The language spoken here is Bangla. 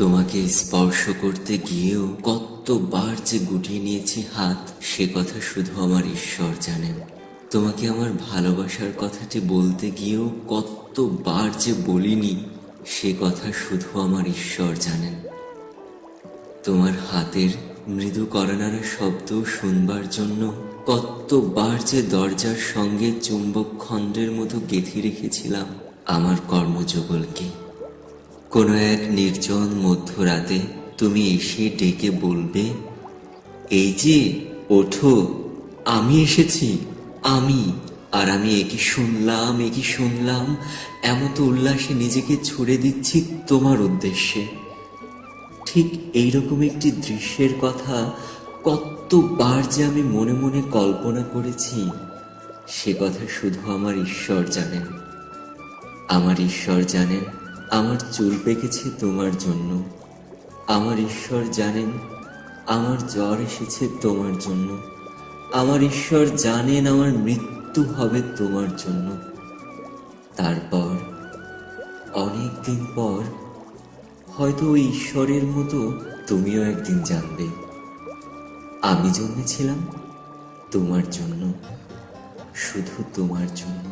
তোমাকে স্পর্শ করতে গিয়েও কতবার যে গুটিয়ে নিয়েছি হাত, সে কথা শুধু আমার ঈশ্বর জানেন। তোমাকে আমার ভালোবাসার কথাটি বলতে গিয়েও কতবার যে বলিনি, সে কথা শুধু আমার ঈশ্বর জানেন। তোমার হাতের মৃদু করনারা শব্দ শুনবার জন্য কতবার যে দরজার সঙ্গে চুম্বক খণ্ডের মতো গেঁথে রেখেছিলাম আমার কর্মযুগলকে কোনো এক নির্জন মধ্যরাতে তুমি এসে ডেকে বলবে, এই যে, ওঠো, আমি এসেছি, আমি, আর আমি একই শুনলাম একই শুনলাম এমত উল্লাসে নিজেকে ছুড়ে দিচ্ছি তোমার উদ্দেশ্যে। ঠিক এইরকম একটি দৃশ্যের কথা কতবার যে আমি মনে মনে কল্পনা করেছি, সে কথা শুধু আমার ঈশ্বর জানেন। আমার ঈশ্বর জানেন আমার চুল পেকেছে তোমার জন্য। আমার ঈশ্বর জানেন, আমার জ্বর এসেছে তোমার জন্য। আমার ঈশ্বর জানেন আমার মৃত্যু হবে তোমার জন্য। তারপর, অনেক দিন পর, হয়তো ওই ঈশ্বরের মতো তুমিও একদিন জানবে। আমি জন্মেছিলাম তোমার জন্য, শুধু তোমার জন্য।